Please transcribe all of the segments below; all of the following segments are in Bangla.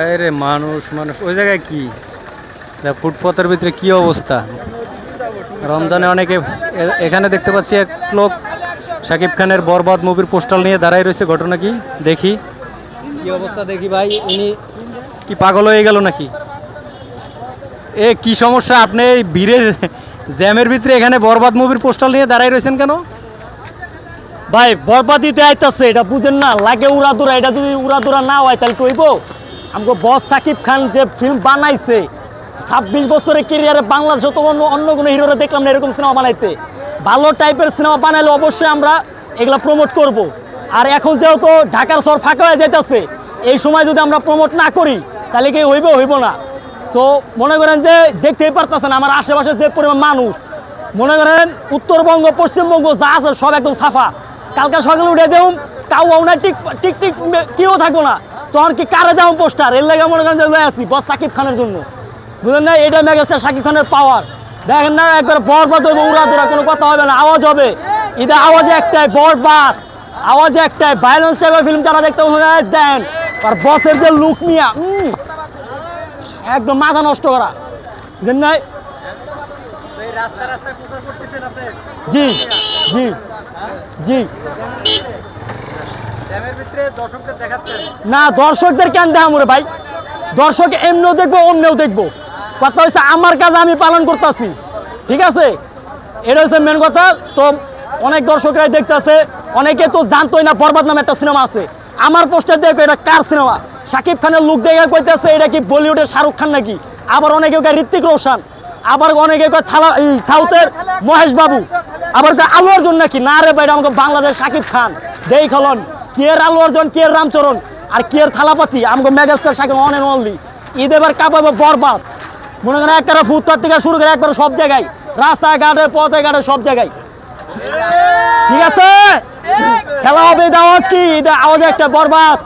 আরে মানুষ মানুষ। ওই জায়গায় কি? ফুটপথের ভিতরে কি অবস্থা? রমজানে অনেকে এখানে দেখতে পাচ্ছি এক লোক শাকিব খানের বরবাদ মুভির পোস্টাল নিয়ে দাঁড়ায় রয়েছে। ঘটনা কি? দেখি। কি অবস্থা দেখি ভাই? উনি কি পাগল হয়ে গেল নাকি? এ, কি সমস্যা? আপনি এই ভিড়ের জ্যামের ভিতরে এখানে বরবাদ মুভির পোস্টাল নিয়ে দাঁড়ায় রয়েছেন কেন? ভাই বরবাদিতে আইতাছে, এটা বুঝেন না। লাগে উড়াদুরা, এটা যদি উড়াদুরা না হয়, তাহলে কইব আমাকে বস সাকিব খান যে ফিল্ম বানাইছে, ছাব্বিশ বছরের কেরিয়ারে বাংলাদেশে তো অন্য অন্য কোনো হিরোরা দেখলাম না এরকম সিনেমা বানাইতে। ভালো টাইপের সিনেমা বানাইলে অবশ্যই আমরা এগুলা প্রমোট করব। আর এখন যেহেতু ঢাকার শহর ফাঁকা হয়ে যাইতেছে, এই সময় যদি আমরা প্রমোট না করি, তাহলে কি হইব হইব না। তো মনে করেন যে দেখতেই পারতেছেন আমার আশেপাশে যে পরিমাণ মানুষ, মনে করেন উত্তরবঙ্গ, পশ্চিমবঙ্গ যা আছে সব একদম সাফা। কালকে সকালে উঠে দেউম কাউ না, টিক টিক টিক কেউ থাকব না। তখন কি কারে দেওয়া পোস্টার? এর লাগে মনে করেন আসি, বস সাকিব খানের জন্য। বুঝলেন না? এটা মেগেছে সাকিব খানের পাওয়ার দেখেন না, একবার বরবাদ হইব উড়া দুরা কোনো কথা হবে না, আওয়াজ হবে। এটা আওয়াজে একটাই বরবাদ আওয়াজে একটাই ভাইলেন্স টাইপের ফিল্ম যারা দেখতে দেন। আর বসের যে লুক নিয়া একদম মাথা নষ্ট করা। বুঝলেন না? জি জি জি। না, দর্শকদের কেন দেখাম রে ভাই? দর্শক এমনিও দেখব, অন্যও দেখব। কথা হচ্ছে আমার কাজ আমি পালন করতেছি। ঠিক আছে? এটা হচ্ছে মেন কথা। তো অনেক দর্শকরাই দেখতেছে। অনেকে তো জানতোই না, বরবাদ নামে একটা সিনেমা আছে। আমার পোস্টার দেখো, এটা কার সিনেমা? শাকিব খানের লুক দেখে কইতেছে, এটা কি বলিউডের শাহরুখ খান নাকি? আবার অনেকে কয় ঋত্বিক রোশন। আবার অনেকে কয় থালা, এই, সাউথের মহেশ বাবু। আবার কয় আলু অর্জুন নাকি? না রে ভাই আমাকে বাংলাদেশ শাকিব খান। দেই খলন। কে আলু অর্জুন কে রামচরণ আর কে থালাপাতি? আমাকে megastar Shakib one and only Eid এবার কাপাবো বরবাদ। মনে করেন একবারে ফুটপাত থেকে শুরু করে একবারে সব জায়গায়। রাস্তাঘাটে পথে ঘাটে সব জায়গায়। ঠিক আছে? খেলা হবে ঈদ আওয়াজ কি? ঈদ আওয়াজ একটা বরবাদ।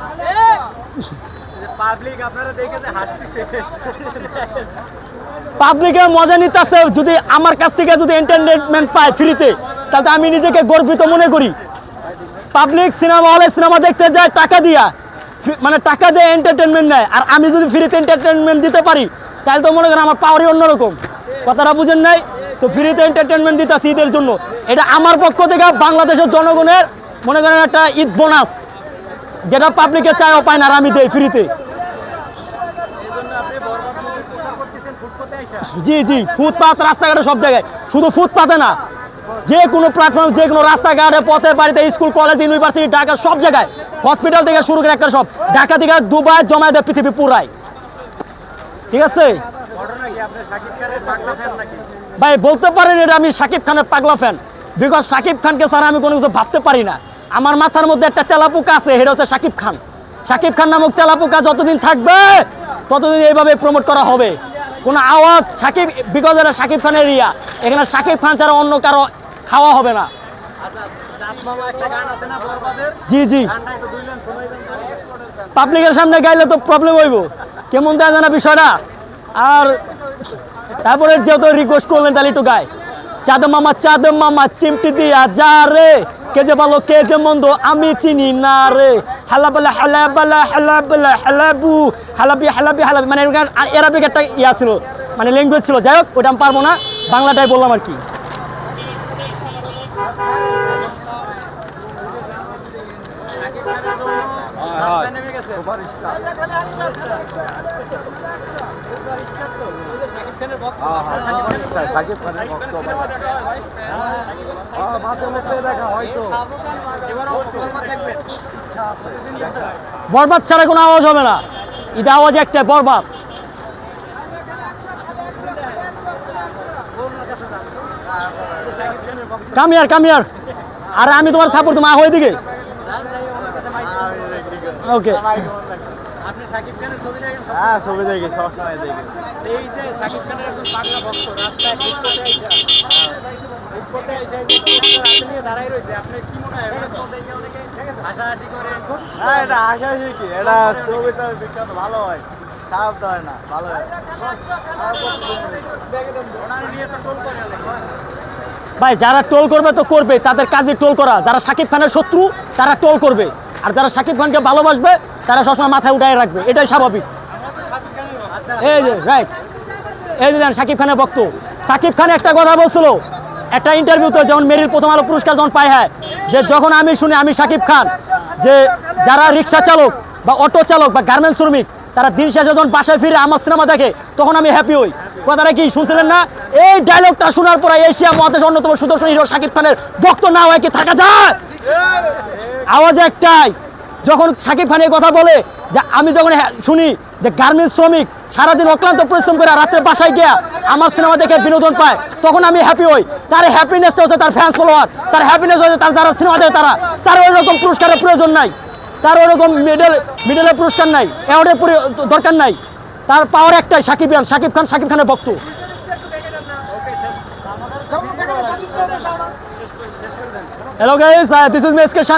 পাবলিকের মজা নিতেছে। যদি আমার কাছ থেকে যদি এন্টারটেনমেন্ট পায় ফ্রিতে তাহলে আমি নিজেকে গর্বিত মনে করি। পাবলিক সিনেমা হলে সিনেমা দেখতে যায়, টাকা দিয়া। মানে টাকা দিয়ে এন্টারটেনমেন্ট নেয়। আর আমি যদি ফ্রিতে এন্টারটেনমেন্ট দিতে পারি, তাহলে তো মনে করেন আমার পাওয়ারই অন্যরকম। কথাটা বুঝেন নাই? তো ফ্রিতে এন্টারটেনমেন্ট দিতেছি ঈদের জন্য। এটা আমার পক্ষ থেকে বাংলাদেশের জনগণের মনে করেন একটা ঈদ বোনাস যেটা পাবলিকে চায়ও পায় না আর আমি দেই ফ্রিতে জি জি, ফুটপাত, রাস্তাঘাটে সব জায়গায়। শুধু ফুটপাতে না যে কোনো প্ল্যাটফর্ম যে কোনো রাস্তাঘাটে পথে বাড়িতে স্কুল কলেজ ইউনিভার্সিটি ঢাকা, সব জায়গায় হসপিটাল থেকে শুরু করে একটা সব। ঢাকা থেকে দুবাই জমায় দেয় পৃথিবী পুরাই। ঠিক আছে? ভাই, বলতে পারেন এটা আমি শাকিব খানের পাগলা ফ্যান বিকজ শাকিব খানকে ছাড়া আমি কোনো কিছু ভাবতে পারি না। আমার মাথার মধ্যে একটা তেলাপোকা আছে, সেটা হচ্ছে শাকিব খান। শাকিব খান নামক তেলাপোকা যতদিন থাকবে, ততদিন এইভাবে প্রমোট করা হবে। কোনো আওয়াজ সাকিব বিকজ এটা শাকিব খানের এরিয়া এখানে শাকিব খান ছাড়া অন্য কারও খাওয়া হবে না। জি জি। পাবলিকের সামনে গাইলে তো প্রবলেম হইব। কেমন দেয় জানা বিষয়টা? আর তারপরে যেহেতু রিকোয়েস্ট করলেন তাহলে একটু গায়। চাঁদ মামা চাঁদ মামা, চিমটি দিয়া যা রে। কে যে ভালো, কে যে মন্দ, আমি চিনি না রে। হালা বালা হালা বালা হালা বালা হালাবু হালাবি হালাবি হালাবি মানে এরাবিক একটা ইয়া ছিল মানে ল্যাঙ্গুয়েজ ছিল। যাই হোক ওটা আমি পারব না। বাংলাটাই বললাম আর কি। বরবাদ ছাড়া কোনো আওয়াজ হবে না। ঈদ আওয়াজ একটা বরবাদ। কামিয়ার কামিয়ার। আরে আমি তোমার সাপোর্ট তোমার হয়ে দিকে। ওকে হ্যাঁ ছবি দেখি সবসময় দেখি। এই যে শাকিব খানের একজন পাগলা ভক্ত রাস্তায় আইসা। আইসা হাতে নিয়ে দাঁড়াই রয়েছে। আপনার কি মনে হয় দেখে অনেকে হাসাহাসি করে? না এটা হাসাহাসি কি? এটা ছবিটা বিখ্যাত ভালো হয়। খারাপ তো হয় না ভালো হয়। ভাই যারা টোল করবে তো করবে তাদের কাজে টোল করা। যারা শাকিব খানের শত্রু তারা টোল করবে। আর যারা শাকিব খানকে ভালোবাসবে, তারা সবসময় মাথায় উঠায় রাখবে। এটাই স্বাভাবিক। এই যে রাইট এই যে সাকিব খানের বক্ত সাকিব খান একটা কথা বলছিল, একটা ইন্টারভিউতে যখন মেরিল প্রথম আলো পুরস্কার যখন পায় হ্যাঁ যে যখন আমি শুনি, আমি সাকিব খান, যে যারা রিক্সা চালক বা অটো চালক বা গার্মেন্টস শ্রমিক, তারা দিন শেষে যখন বাসায় ফিরে আমার সিনেমা দেখে, তখন আমি হ্যাপি হই। কথাটা কি শুনছিলেন না? এই ডায়লগটা শোনার পরে এশিয়া মহাদেশ অন্যতম সুদর্শন হিরো সাকিব খানের বক্ত না হয় কি থাকা যায়? আওয়াজ একটাই, যখন সাকিব খান এই কথা বলে, যে আমি যখন হ্যাঁ- শুনি যে গার্মেন্টস শ্রমিক সারাদিন অক্লান্ত পরিশ্রম করে রাত্রে বাসায় গিয়া আমার সিনেমা দেখে বিনোদন পায়, তখন আমি হ্যাপি হই। তার হ্যাপিনেসটা হচ্ছে তার ফ্যান্স ফলোয়ার তার হ্যাপিনেস হচ্ছে তার যারা সিনেমা দেয় তারা। তার ওই রকম পুরস্কারের প্রয়োজন নাই, তার ওরকম মেডেল মেডেলের পুরস্কার নাই অ্যাওয়ার্ডের দরকার নাই। তার পাওয়ার একটাই, সাকিব খান। সাকিব খান, সাকিব খানের ভক্ত। Hello guys this is মেসকে